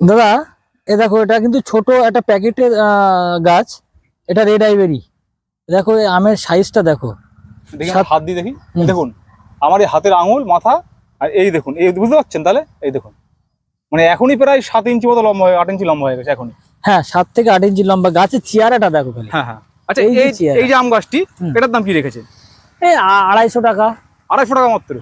দাদা এ দেখো এটা কিন্তু ছোট একটা প্যাকেটের গাছ। এটা রেড আইবেরি দেখো এই আমের সাইজটা দেখো। হাত দিয়ে দেখি। দেখুন আমার এই হাতের আঙুল মাথা আর এই দেখুন এই বুঝতে পারছেন তাহলে? এই দেখুন। মানে এখনই প্রায় সাত ইঞ্চি মতো লম্বা হয়ে আট ইঞ্চি লম্বা হয়ে গেছে এখনই। হ্যাঁ সাত থেকে আট ইঞ্চি লম্বা। গাছের চেয়ারাটা দেখো খালি। হ্যাঁ হ্যাঁ। আচ্ছা এই যে এই যে আম গাছটি এটার দাম কি রেখেছে? এই আড়াইশো টাকা। আড়াইশো টাকা মাত্র।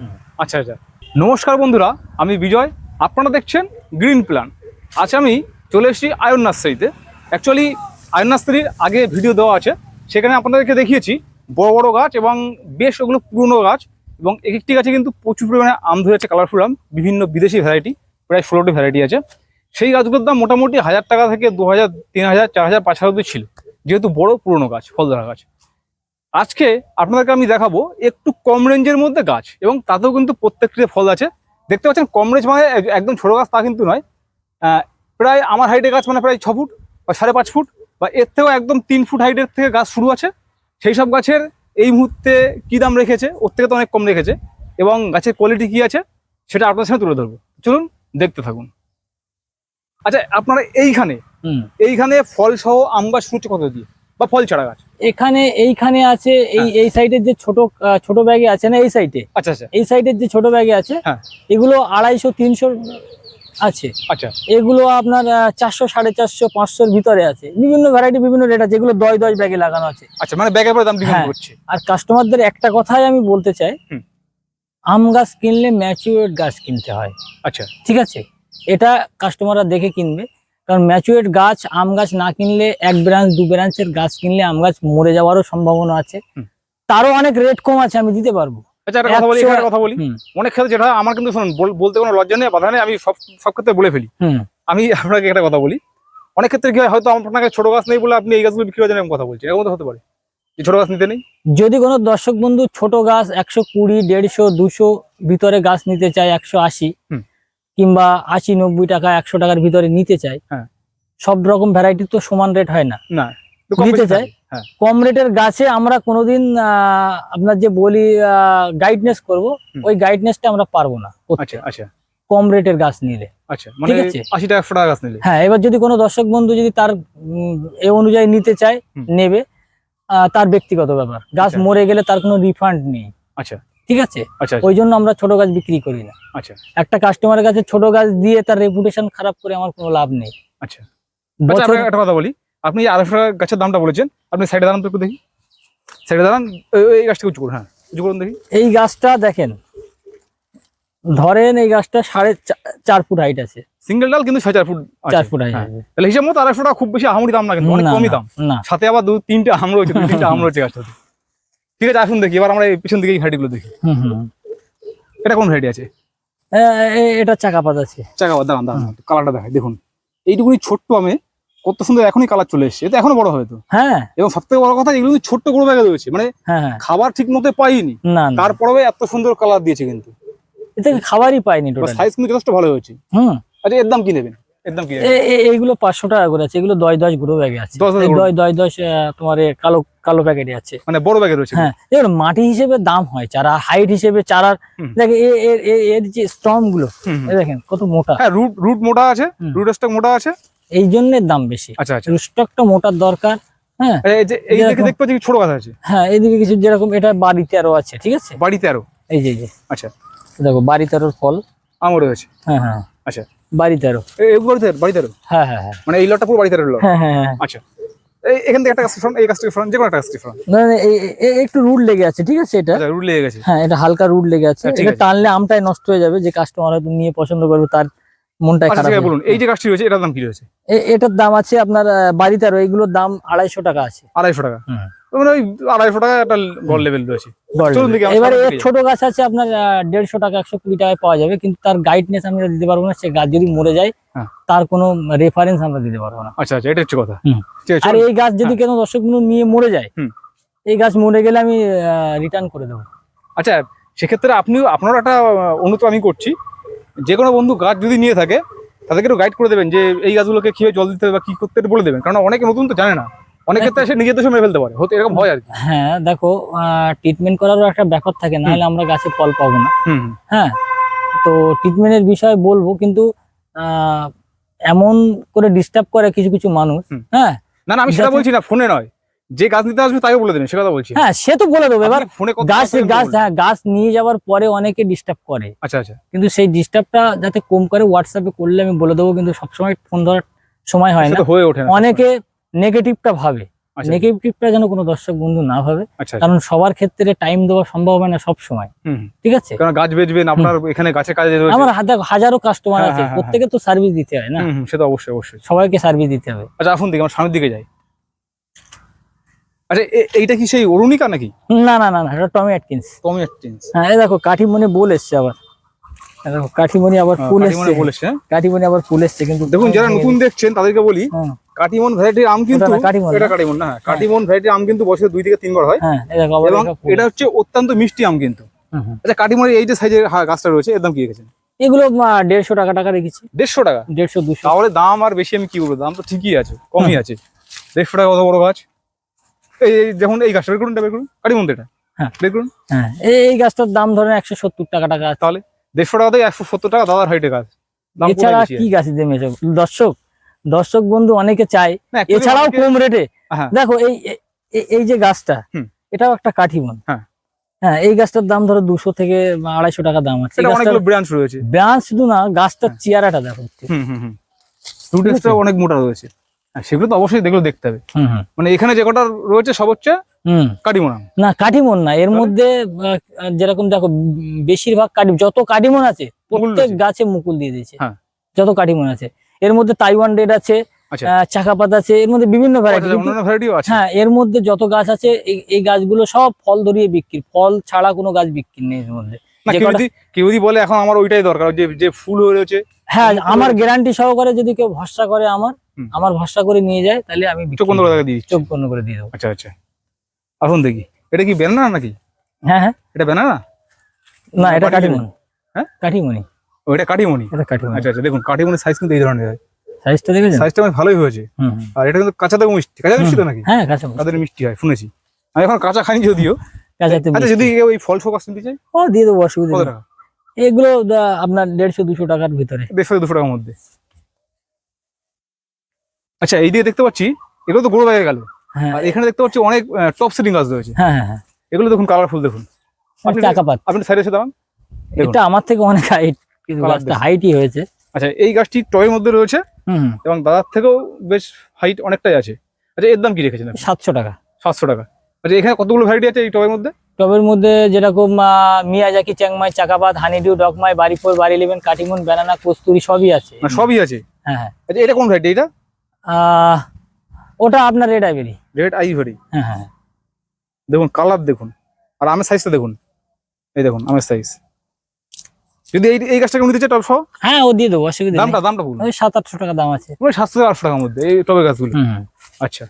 আচ্ছা আচ্ছা। নমস্কার বন্ধুরা আমি বিজয়। আপনারা দেখছেন গ্রিন প্ল্যান আজ আমি চলে এসেছি আয়ন নার্সারিতে। অ্যাকচুয়ালি আয়ন নার্সারির আগে ভিডিও দেওয়া আছে। সেখানে আপনাদেরকে দেখিয়েছি বড় বড় গাছ এবং বেশ ওগুলো পুরনো গাছ এবং এক একটি গাছে কিন্তু প্রচুর পরিমাণে আম ধরেছে কালারফুল আম, বিভিন্ন বিদেশি ভ্যারাইটি প্রায় ষোলোটি ভ্যারাইটি আছে। সেই গাছগুলোর দাম মোটামুটি হাজার টাকা থেকে দু হাজার, তিন হাজার, চার হাজার, পাঁচ হাজার ছিল, যেহেতু বড় পুরনো গাছ ফল ধরা গাছ। আজকে আপনাদেরকে আমি দেখাবো একটু কম রেঞ্জের মধ্যে গাছ এবং তাতেও কিন্তু প্রত্যেকটিতে ফল আছে। দেখতে পাচ্ছেন, কম রেঞ্জ মানে এক- একদম ছোট গাছ তা কিন্তু নয়। প্রায় আমার হাইটের গাছ মানে প্রায় ছ ফুট বা সাড়ে পাঁচ ফুট বা এর থেকেও একদম তিন ফুট হাইটের থেকে গাছ শুরু আছে। সেই সব গাছের এই মুহূর্তে কী দাম রেখেছে? ওর থেকে তো অনেক কম রেখেছে। এবং গাছের কোয়ালিটি কী আছে? সেটা আপনার সামনে তুলে ধরবো। চলুন দেখতে থাকুন। আচ্ছা আপনারা এইখানে এইখানে ফল সহ আম গাছ শুরু কত দিয়ে? বা ফল ছাড়া গাছ? এখানে এইখানে আছে এই এই সাইডের যে ছোট ছোট ব্যাগে আছে না এই সাইডে আচ্ছা আচ্ছা। এই সাইডের যে ছোট ব্যাগে আছে হ্যাঁ। এগুলো আড়াইশো তিনশো আছে। আচ্ছা। এগুলো আপনার চারশো সাড়ে চারশো পাঁচশোর ভিতরে আছে। বিভিন্ন ভ্যারাইটি বিভিন্ন রেট আছে। এগুলো দশ দশ ব্যাগে লাগানো আছে। আচ্ছা মানে ব্যাগের দাম ডিপেন্ড হ্যাঁ। আর কাস্টমারদের একটা কথাই আমি বলতে চাই। আম গাছ কিনলে ম্যাচিউরেট গাছ কিনতে হয়। আচ্ছা। ঠিক আছে? এটা কাস্টমাররা দেখে কিনবে। কারণ ম্যাচুরেট গাছ আম গাছ না কিনলে এক ব্রাঞ্চ দু ব্রাঞ্চের গাছ কিনলে আম গাছ মরে যাওয়ারও সম্ভাবনা আছে। তারও অনেক রেট কম আছে আমি দিতে পারব। আচ্ছা একটা কথা বলি এখানে একটা কথা বলি অনেক ক্ষেত্রে যেটা আমার কিন্তু শুনুন বলতে কোনো লজ্জা নেই বাধা নেই আমি সব সব ক্ষেত্রে বলে ফেলি আমি আপনাকে একটা কথা বলি অনেক ক্ষেত্রে কি হয় হয়তো আপনাকে ছোট গাছ নেই বলে আপনি এই গাছগুলো বিক্রি করার কথা বলছেন এরকম তো হতে পারে যে ছোট গাছ নিতে নেই যদি কোনো দর্শক বন্ধু ছোট গাছ একশো কুড়ি দেড়শো দুশো ভিতরে গাছ নিতে চায় একশো আশি। কিংবা আশি নব্বই টাকা একশো টাকার ভিতরে নিতে চায় হ্যাঁ। সব রকম ভ্যারাইটি তো সমান রেট হয় না না নিতে। হ্যাঁ কম রেটের গাছে আমরা কোনোদিন আপনার যে বলি গাইডনেস করব। ওই গাইডনেসটা আমরা পারব না আচ্ছা আচ্ছা। কম রেটের গাছ নিলে। আচ্ছা মানে আছে। আশি টাকা একশো টাকা গাছ নিলে? হ্যাঁ এবার যদি কোনো দর্শক বন্ধু যদি তার এ অনুযায়ী নিতে চায় নেবে তার ব্যক্তিগত ব্যাপার। গাছ আচ্ছা। মরে গেলে তার কোনো রিফান্ড নেই। আচ্ছা। ঠিক আছে? আচ্ছা ওই জন্য আমরা ছোট গাছ বিক্রি করি না। আচ্ছা। একটা কাস্টমারের কাছে ছোট গাছ দিয়ে তার রেপুটেশন খারাপ করে আমার কোনো লাভ নেই। আচ্ছা। আচ্ছা একটা কথা বলি। আপনি আড়াইশো টাকা গাছের দামটা বলেছেন আপনি সাইডে দাঁড়ান তো একটু দেখি। সাইডে দাঁড়ান এই- গাছটা উঁচু করুন হ্যাঁ উঁচু করুন দেখি। এই গাছটা দেখেন ধরেন এই গাছটা সাড়ে চার ফুট হাইট আছে। সিঙ্গেল ডাল কিন্তু ছয় চার ফুট চার ফুট হাইট হ্যাঁ। তাহলে হিসাব মতো আড়াইশো টাকা খুব বেশি আহামরি দাম না কিন্তু অনেক কমই দাম। না। সাথে আবার দু তিনটে আম রয়েছে দু তিনটে আম রয়েছে গাছটাতে। ঠিক আছে আসুন দেখি এবার আমরা এই পিছন দিকে এই ভ্যারাইটিগুলো দেখি। হুম হুম। এটা কোন ভ্যারাইটি আছে? এটা চাকাপাত আছে। চাকাপাত দাঁড়ান দাঁড়ান কালারটা দেখাই দেখুন। এইটুকুনি ছোট্ট আমে কত সুন্দর এখনই কালার চলে এসছে। এটা এখনও বড় হয়তো হ্যাঁ। এবং সব থেকে বড় কথা এগুলো কিন্তু ছোট্ট বড় ব্যাগে রয়েছে। মানে হ্যাঁ হ্যাঁ। খাবার ঠিক মতো পাইনি তারপরেও এত সুন্দর কালার দিয়েছে কিন্তু। এতে খাবারই পাইনি সাইজ কিন্তু যথেষ্ট ভালো হয়েছে। হুম। আচ্ছা এর দাম কি নেবেন? এইগুলো পাঁচশো টাকা করে আছে। এগুলো দশ দশ গ্রো ব্যাগে আছে। দশ দশ তোমার কালো কালো প্যাকেটে আছে। মানে বড় ব্যাগে রয়েছে। হ্যাঁ। এবার মাটি হিসেবে দাম হয় চারা হাইট হিসেবে চারার হুম। দেখে এ- এ- এ- এর যে স্ট্রংগুলো দেখেন কত মোটা। হ্যাঁ রুট রুট মোটা আছে। রুট স্টক মোটা আছে। এই জন্য দাম বেশি। আচ্ছা আচ্ছা। স্টকটা মোটার দরকার হ্যাঁ? দেখতে পাচ্ছি ছোট গাছ আছে। হ্যাঁ এইদিকে কিছু যেরকম এটা বাড়িতে আরও আছে ঠিক আছে? বাড়িতে আরও? এই যে যে। আচ্ছা। দেখো বাড়িতে ফল। রয়েছে। হ্যাঁ হ্যাঁ। আচ্ছা। বাড়িতে আরও। এই এগুলো বাড়িতে বাড়িতে আরও? হ্যাঁ হ্যাঁ হ্যাঁ। মানে এই লটটা পুরো বাড়িতে রইল হ্যাঁ হ্যাঁ হ্যাঁ। আচ্ছা। এই এখান থেকে একটা গাছ ফ্রন্ট এই গাছ থেকে ফ্রন্ট যে কোনো একটা ফ্রন্ট না, না, রুট লেগে আছে ঠিক আছে এটা? আচ্ছা রুট লেগে গেছে। হ্যাঁ এটা হালকা রুট লেগে আছে। এটা। টানলে আমটাই নষ্ট হয়ে যাবে যে কাস্টমার হয়তো নিয়ে পছন্দ করবে তার মনটাই আচ্ছা খারাপ হয়ে বলুন এই যে গাছটি রয়েছে এটার দাম কি রয়েছে? এটার দাম আছে আপনার বাড়িতে আরও দাম আড়াইশো টাকা আছে। আড়াইশো টাকা? মানে ওই আড়াইশো টাকা একটা গড় লেভেল রয়েছে। এবারে ছোট গাছ আছে আপনার দেড়শো টাকা একশো কুড়ি টাকায় পাওয়া যাবে কিন্তু তার গাইডনেস আমরা দিতে পারব না সে গাছ যদি মরে যায় হ্যাঁ। তার কোনো রেফারেন্স আমরা দিতে পারব না। আচ্ছা আচ্ছা এটা হচ্ছে কথা। আর এই গাছ যদি কেন দর্শক নিয়ে মরে যায় এই গাছ মরে গেলে আমি রিটার্ন করে দেবো। আচ্ছা সেক্ষেত্রে আপনিও আপনারও একটা অনুরোধ আমি করছি। যে কোনো বন্ধু গাছ যদি নিয়ে থাকে তাদেরকে একটু গাইড করে দেবেন যে এই গাছগুলোকে কীভাবে জল দিতে হবে বা কি করতে বলে দেবেন। কারণ অনেকে নতুন তো জানে না। অনেক ক্ষেত্রে সে নিজের দেশে মেরে ফেলতে পারে। হতে এরকম হয় আর কি। হ্যাঁ দেখো ট্রিটমেন্ট করারও একটা ব্যাপার থাকে আমরা গাছে ফল পাবো না। হ্যাঁ তো ট্রিটমেন্টের বিষয়ে বলব কিন্তু এমন করে ডিস্টার্ব করে কিছু কিছু মানুষ হ্যাঁ না না আমি সেটা বলছি না ফোনে নয়। যে গাছ নিতে আসবে তাকে বলে দেবেন সে কথা বলছি। হ্যাঁ সে তো বলে দেবো। এবার ফোনে গাছ গাছ হ্যাঁ গাছ নিয়ে যাওয়ার পরে অনেকে ডিস্টার্ব করে। আচ্ছা আচ্ছা। কিন্তু সেই ডিস্টার্বটা যাতে কম করে হোয়াটসঅ্যাপে করলে আমি বলে দেবো কিন্তু সবসময় ফোন ধরার সময় হয় না। হয়ে ওঠে অনেকে নেগেটিভটা ভাবে। আচ্ছা। নেগেটিভটা যেন কোনো দর্শক বন্ধু না ভাবে। আচ্ছা কারণ সবার ক্ষেত্রে টাইম দেওয়া সম্ভব হয় না সব সময়। ঠিক আছে? কারণ গাছ বেচবেন আপনার এখানে গাছের কাজে আমার হাতে হাজারো কাস্টমার হ্যাঁ, আছে হ্যাঁ, হ্যাঁ, প্রত্যেকে তো সার্ভিস দিতে হয় না। সে তো অবশ্যই অবশ্যই। সবাইকে সার্ভিস দিতে হবে। আচ্ছা আসুন দিকে আমার সামনের দিকে যাই। আচ্ছা এইটা কি সেই অরুণিকা নাকি? না না না না এটা টমি অ্যাটকিন্স টমি অ্যাটকিন্স হ্যাঁ এই দেখো কাঠিমণি বল এসছে আবার। দেখো কাঠিমণি আবার ফুল এসছে। হ্যাঁ? কাঠিমণি আবার ফুল এসছে কিন্তু দেখুন যারা নতুন দেখছেন তাদেরকে বলি হুম, কাটিমন ভ্যারাইটির আম কিন্তু এটা কাটিমন না হ্যাঁ, কাটিমন ভ্যারাইটির আম কিন্তু বছরে দুই থেকে তিনবার হয়। হ্যাঁ এবং এটা হচ্ছে অত্যন্ত মিষ্টি আম কিন্তু। আচ্ছা কাটিমনের এই যে সাইজের গাছটা রয়েছে এর দাম কি রেখেছেন? এগুলো দেড়শো টাকা টাকা রেখেছি। দেড়শো টাকা? দেড়শো দুশো। তাহলে দাম আর বেশি আমি কি বলব? দাম তো ঠিকই আছে কমই আছে। দেড়শো টাকা কত বড় গাছ? এই এই দেখুন এই গাছটা বের করুন বের করুন। কাটিমন এটা। হ্যাঁ। বের করুন। হ্যাঁ এই গাছটার দাম ধরেন একশো সত্তর টাকা টাকা তাহলে দেড়শো টাকা থেকে একশো সত্তর টাকা দাদার হাইটে গাছ। এছাড়া কি গাছ? দর্শক দর্শক বন্ধু অনেকে চায় এছাড়াও কম রেটে হ্যাঁ। দেখো এই এই যে গাছটা এটাও একটা কাঠিমন হ্যাঁ। হ্যাঁ এই গাছটার দাম ধরো দুশো থেকে আড়াইশো টাকা দাম আছে। ব্রাঞ্চ রয়েছে। ব্রাঞ্চ শুধু না গাছটার চেয়ারাটা দেখো। অনেক মোটা রয়েছে। সেগুলো তো অবশ্যই দেখলে দেখতে হবে। মানে এখানে যে কটা রয়েছে সব হচ্ছে না না এর মধ্যে যেরকম দেখো বেশিরভাগ যত আছে প্রত্যেক গাছে মুকুল দিয়ে দিয়েছে। হ্যাঁ। যত আছে। এর মধ্যে তাইওয়ান রেড আছে আচ্ছা। চাকাপাত আছে এর মধ্যে বিভিন্ন ভ্যারাইটি আচ্ছা, হ্যাঁ এর মধ্যে যত গাছ আছে এই- গাছগুলো সব ফল ধরিয়ে বিক্রি। ফল ছাড়া কোনো গাছ বিক্রি নেই এর মধ্যে। কেউ যদি বলে এখন আমার ওইটাই দরকার যে যে ফুল হয়ে রয়েছে। হ্যাঁ আমার গ্যারান্টি সহকারে যদি কেউ ভরসা করে আমার। আমার ভরসা করে নিয়ে যায় তাহলে আমি চোখ বন্ধ করে দিয়ে দিচ্ছি। চোখ বন্ধ করে দিয়ে দেবো। আচ্ছা আচ্ছা। এখন দেখি। এটা কি বেনানা নাকি? হ্যাঁ হ্যাঁ। এটা বেনানা না? এটা কাঠিমনি। কাঠিমনি হ্যাঁ? কাঠিমনি ও এটা কাটিমনি এটা কাঠিমনি আচ্ছা আচ্ছা দেখুন কাটিমনির সাইজ কিন্তু এই ধরনের হয়। সাইজটা দেখেছেন? সাইজটা আমার ভালোই হয়েছে। আর এটা কিন্তু কাঁচাতে মিষ্টি। কাঁচা মিষ্টি তো নাকি? হ্যাঁ কাঁচা কাদের মিষ্টি হয় শুনেছি। আমি এখন কাঁচা খাইনি যদিও। কাঁচাতে আচ্ছা যদি কেউ ওই ফল শোক নিতে চাই ও দিয়ে দেবো অসুবিধা নেই। এগুলো আপনার দেড়শো দুশো টাকার ভিতরে। দেড়শো দুশো টাকার মধ্যে। আচ্ছা এই দিয়ে দেখতে পাচ্ছি এগুলো তো বড় হয়ে গেল। হ্যাঁ। আর এখানে দেখতে পাচ্ছি অনেক টপ সেটিং গাছ রয়েছে। হ্যাঁ হ্যাঁ এগুলো দেখুন কালারফুল দেখুন। আপনি- চাকাপাত আপনি সাইডে এসে দাঁড়ান দেখুন। এটা আমার থেকে অনেক হাইট গাছটা হাইটই হয়েছে। আচ্ছা এই গাছটি টয়ের মধ্যে রয়েছে এবং দাদার থেকেও বেশ হাইট অনেকটাই আছে। আচ্ছা এর দাম কি রেখেছেন সাতশো টাকা। সাতশো টাকা। আচ্ছা এখানে কতগুলো ভ্যারাইটি আছে এই টবের মধ্যে? টবের মধ্যে যেরকম মিয়াজাকি চ্যাংমাই চাকাপাত হানিডিউ ডকমাই বাড়িপুর বাড়ি ইলেভেন কাটিমন ব্যানানা কস্তুরি সবই আছে। সবই আছে? হ্যাঁ হ্যাঁ। আচ্ছা এটা কোন ভ্যারাইটি এটা? ওটা আপনার রেড আইবেরি রেড আইভরি হ্যাঁ হ্যাঁ। দেখুন কালার দেখুন। আর আমের সাইজটা দেখুন। এই দেখুন আমের সাইজ যদি এই এই গাছটাকে নিতে চাই টব সহ? হ্যাঁ ও দিয়ে দেবো অসুবিধা দামটা দামটা বলুন। ওই সাত আটশো টাকা দাম আছে। পুরো সাতশো থেকে আটশো টাকার মধ্যে এই টবের গাছগুলো। আচ্ছা।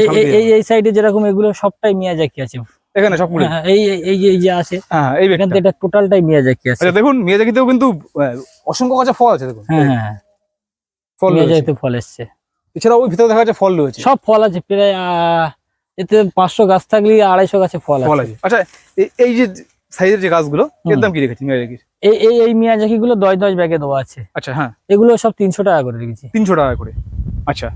এই এই- সাইডে যেরকম এগুলো সবটাই মিয়াজাকি আছে। এখানে সব পুরো হ্যাঁ, এই এই- এই যে আছে হ্যাঁ এই এটা টোটালটাই মিয়াজাকি আছে। আচ্ছা দেখুন মিয়াজাকিতেও কিন্তু অসংখ্য গাছে ফল আছে দেখুন। হ্যাঁ হ্যাঁ হ্যাঁ। ফল রয়েছে। ফল এসছে। এছাড়া ওই ভিতরে দেখা যাচ্ছে ফল রয়েছে। সব ফল আছে প্রায় এতে পাঁচশো গাছ থাকলে আড়াইশো গাছে ফল ফল আছে। আচ্ছা এই- যে সাইজের যে গাছগুলো এর দাম কি রেখেছি মিয়াজাকির? এই এই এই মিয়াজাকি গুলো দশ দশ ব্যাগে দেওয়া আছে। আচ্ছা হ্যাঁ। এগুলো সব তিনশো টাকা করে রেখেছি। তিনশো টাকা করে। আচ্ছা।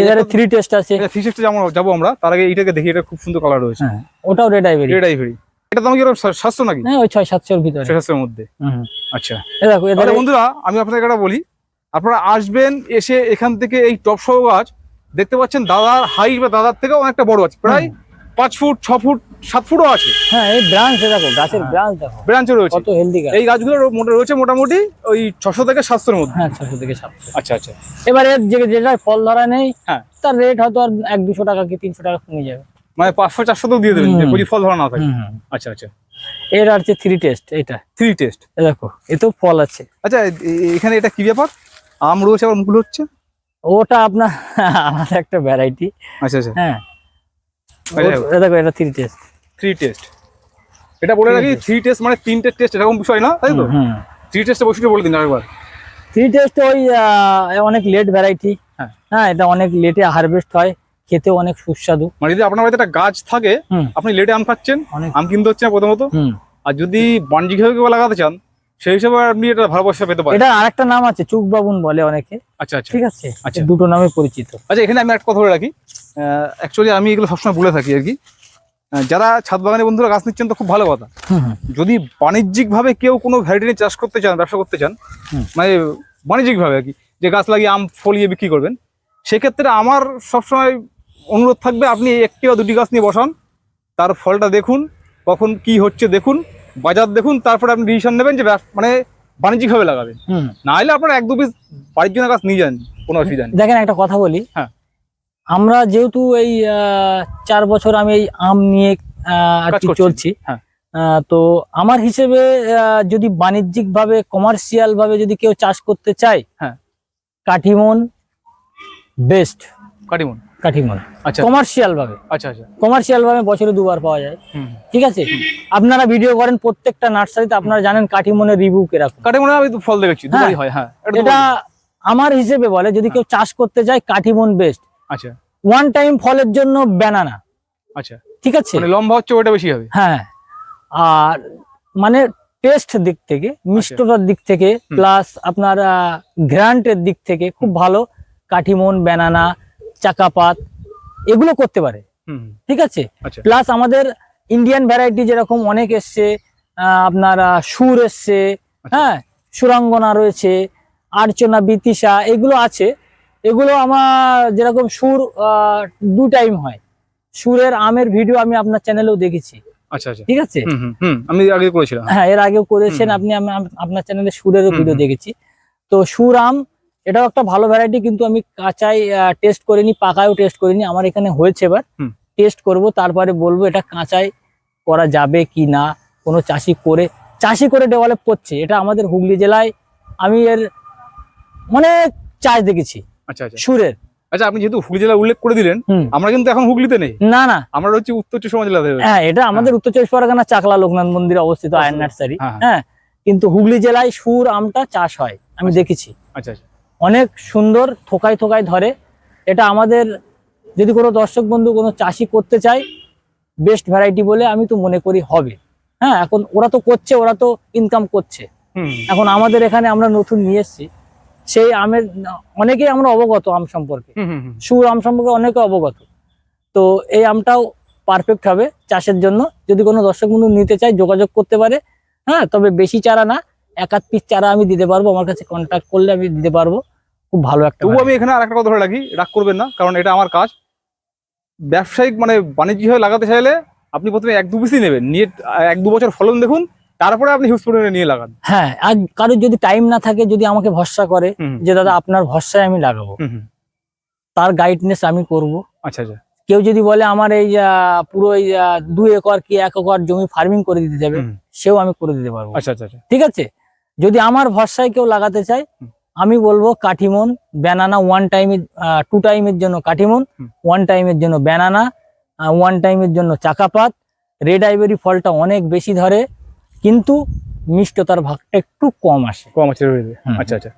এবারে থ্রি টেস্ট আছে। থ্রি সিক্সটি যাব যাব আমরা তার আগে এইটাকে দেখি এটা খুব সুন্দর কালার রয়েছে। হ্যাঁ ওটাও রেড আইভেরি রেড আইভরি এটা দাম কি সাতশো নাকি? হ্যাঁ ওই ছয় সাতশোর ভিতরে। সাতশোর মধ্যে। আচ্ছা দেখো। বন্ধুরা আমি আপনাকে একটা বলি আপনারা আসবেন এসে এখান থেকে এই টপ সহ গাছ দেখতে পাচ্ছেন দাদার হাইট বা দাদার থেকেও অনেকটা বড় আছে। প্রায় পাঁচ ফুট ছ ফুট সাত ফুটও আছে। হ্যাঁ এই ব্রাঞ্চ দেখো গাছের। ব্রাঞ্চ দেখো। ব্রাঞ্চে রয়েছে। কত হেলদি গাছ। এই গাছগুলো মোটা রয়েছে মোটামুটি ওই ছশো থেকে সাতশোর মধ্যে। হ্যাঁ ছশো থেকে সাতশো। আচ্ছা আচ্ছা। এবারে যে যেটা ফল ধরা নেই হ্যাঁ। তার রেট হয়তো আর এক দুশো টাকা কি তিনশো টাকা কমে যাবে। মানে পাঁচশো চারশো তো দিয়ে দেবেন। যদি ফল ধরা না থাকে। আচ্ছা আচ্ছা। এর আর থ্রি টেস্ট এটা থ্রি টেস্ট দেখো এতেও ফল আছে। আচ্ছা এখানে এটা কি ব্যাপার? আম রয়েছে আবার মুকুল হচ্ছে? ওটা আপনার আলাদা একটা ভ্যারাইটি আচ্ছা আচ্ছা। হ্যাঁ। আচ্ছা। দেখো এটা থ্রি টেস্ট থ্রি টেস্ট এটা বলে রাখি থ্রি টেস্ট মানে তিনটে টেস্ট এরকম বিষয় না তাই তো? থ্রি টেস্টের বৈশিষ্ট্য বলে দিন আরেকবার। থ্রি টেস্ট ওই অনেক লেট ভ্যারাইটি হ্যাঁ। হ্যাঁ এটা অনেক লেটে হারভেস্ট হয় খেতে অনেক সুস্বাদু। মানে যদি আপনার বাড়িতে একটা গাছ থাকে আপনি লেটে আম খাচ্ছেন আম কিনতে হচ্ছে না প্রথমত। আর যদি বাণিজ্যিকভাবে কেউ লাগাতে চান সেই হিসেবে আপনি এটা ভালোবাসা পেতে পারেন। এটা আরেকটা নাম আছে চুক বাবুন বলে অনেকে। আচ্ছা আচ্ছা। ঠিক আছে? আচ্ছা। দুটো নামে পরিচিত। আচ্ছা এখানে আমি একটা কথা বলে রাখি। অ্যাকচুয়ালি আমি এগুলো সবসময় বলে থাকি আর কি। যারা ছাদ বাগানে বন্ধুরা গাছ নিচ্ছেন তো খুব ভালো কথা। যদি বাণিজ্যিকভাবে কেউ কোনো ভ্যারাইটি চাষ করতে চান ব্যবসা করতে চান। মানে বাণিজ্যিকভাবে আর কি যে গাছ লাগিয়ে আম ফলিয়ে বিক্রি করবেন সেক্ষেত্রে আমার সবসময় অনুরোধ থাকবে আপনি একটি বা দুটি গাছ নিয়ে বসান তার ফলটা দেখুন কখন কি হচ্ছে দেখুন বাজার দেখুন তারপরে আপনি ডিসিশন নেবেন যে মানে বাণিজ্যিকভাবে লাগাবেন। হুম। না হলে আপনারা এক দু পিস বাড়ির জন্য গাছ নিয়ে যান কোনো অসুবিধা নেই। দেখেন একটা কথা বলি। হ্যাঁ। আমরা যেহেতু এই চার বছর আমি এই আম নিয়ে আর কি চলছি হ্যাঁ। তো আমার হিসেবে যদি বাণিজ্যিক ভাবে কমার্শিয়াল ভাবে যদি কেউ চাষ করতে চায় হ্যাঁ। কাঠিমন বেস্ট কাটিমন কাঠিমন আচ্ছা। কমার্শিয়াল ভাবে। আচ্ছা আচ্ছা। কমার্শিয়াল ভাবে বছরে দুবার পাওয়া যায়। ঠিক আছে? আপনারা ভিডিও করেন প্রত্যেকটা নার্সারিতে আপনারা জানেন কাঠিমনের রিভিউ কীরকম। কাটিমনে আমি তো ফল দেখেছি দুবারই হ্যাঁ। হয় হ্যাঁ এটা। আমার হিসেবে বলে যদি কেউ চাষ করতে চায় কাঠিমন বেস্ট আচ্ছা। ওয়ান টাইম ফলের জন্য ব্যানানা আচ্ছা। ঠিক আছে? মানে লম্বা হচ্ছে ওটা বেশি হবে। হ্যাঁ আর মানে টেস্ট দিক থেকে মিষ্টতার দিক থেকে প্লাস আপনার গ্রান্টের দিক থেকে খুব ভালো কাঠিমন ব্যানানা চাকাপাত এগুলো করতে পারে। ঠিক আছে? আচ্ছা। প্লাস আমাদের ইন্ডিয়ান ভ্যারাইটি যেরকম অনেক এসছে আপনার সুর এসছে আচ্ছা। হ্যাঁ? সুরাঙ্গনা রয়েছে আর্চনা বিতিশা এগুলো আছে। এগুলো আমার যেরকম সুর আহ, দু টাইম হয়। সুরের আমের ভিডিও আমি আপনার চ্যানেলেও দেখেছি। আচ্ছা আচ্ছা। ঠিক আছে? আমি আগে করেছিলাম। হ্যাঁ এর আগেও করেছেন। আপনি আপনার চ্যানেলে সুরেরও ভিডিও দেখেছি। তো সুর আম এটাও একটা ভালো ভ্যারাইটি কিন্তু আমি কাঁচাই টেস্ট করিনি পাকায়ও টেস্ট করিনি আমার এখানে হয়েছে এবার। টেস্ট করব তারপরে বলব এটা কাঁচাই করা যাবে কি না কোনো চাষি করে চাষি করে ডেভেলপ করছে। এটা আমাদের হুগলি জেলায় আমি এর অনেক চাষ দেখেছি আচ্ছা আচ্ছা। সুরের। আচ্ছা আপনি যেহেতু হুগলি জেলা উল্লেখ করে দিলেন আমরা কিন্তু এখন হুগলিতে নেই। না না। আমরা হচ্ছে উত্তর চব্বিশ পরগনা জেলাতে। হ্যাঁ এটা আমাদের উত্তর চব্বিশ পরগনা চাকলা লোকনাথ মন্দিরে অবস্থিত আয়ন নার্সারি। হ্যাঁ, হ্যাঁ কিন্তু হুগলি জেলায় সুর আমটা চাষ হয় আমি আচ্ছা। দেখেছি। আচ্ছা আচ্ছা। অনেক সুন্দর থোকায় থোকায় ধরে। এটা আমাদের যদি কোনো দর্শক বন্ধু কোনো চাষি করতে চায় বেস্ট ভ্যারাইটি বলে আমি তো মনে করি হবে। হ্যাঁ এখন ওরা তো করছে ওরা তো ইনকাম করছে। এখন আমাদের এখানে আমরা নতুন নিয়ে এসেছি। সেই আমের অনেকেই আমরা অবগত আম সম্পর্কে। সুর আম সম্পর্কে অনেকে অবগত। তো এই আমটাও পারফেক্ট হবে চাষের জন্য। যদি কোনো দর্শক বন্ধু নিতে চায় যোগাযোগ করতে পারে। হ্যাঁ তবে বেশি চারা না। এক আধ পিস চারা আমি দিতে পারব আমার কাছে কন্ট্যাক্ট করলে আমি দিতে পারব। খুব ভালো একটা তবু আমি এখানে আর একটা কথা ধরে রাখি রাগ করবেন না কারণ এটা আমার কাজ। ব্যবসায়িক মানে বাণিজ্যিকভাবে লাগাতে চাইলে আপনি প্রথমে এক দু পিসই নেবেন নিয়ে এক দু বছর ফলন দেখুন তারপরে আপনি হিউজ পরিমাণে নিয়ে লাগান। হ্যাঁ আর কারোর যদি টাইম না থাকে যদি আমাকে ভরসা করে যে দাদা আপনার ভরসায় আমি লাগাবো। তার গাইডনেস আমি করব। আচ্ছা আচ্ছা। কেউ যদি বলে আমার এই পুরো এই দু একর কি এক একর জমি ফার্মিং করে দিতে যাবে? সেও আমি করে দিতে পারব। আচ্ছা আচ্ছা আচ্ছা। ঠিক আছে? যদি আমার ভরসায় কেউ লাগাতে চায় আমি বলব কাঠিমন ব্যানানা ওয়ান টাইমের টু টাইমের জন্য কাঠিমন। ওয়ান টাইমের জন্য ব্যানানা ওয়ান টাইমের জন্য চাকাপাত রেড আইবেরি ফলটা অনেক বেশি ধরে কিন্তু মিষ্টতার ভাগটা একটু কম আসে। কম আছে আচ্ছা আচ্ছা।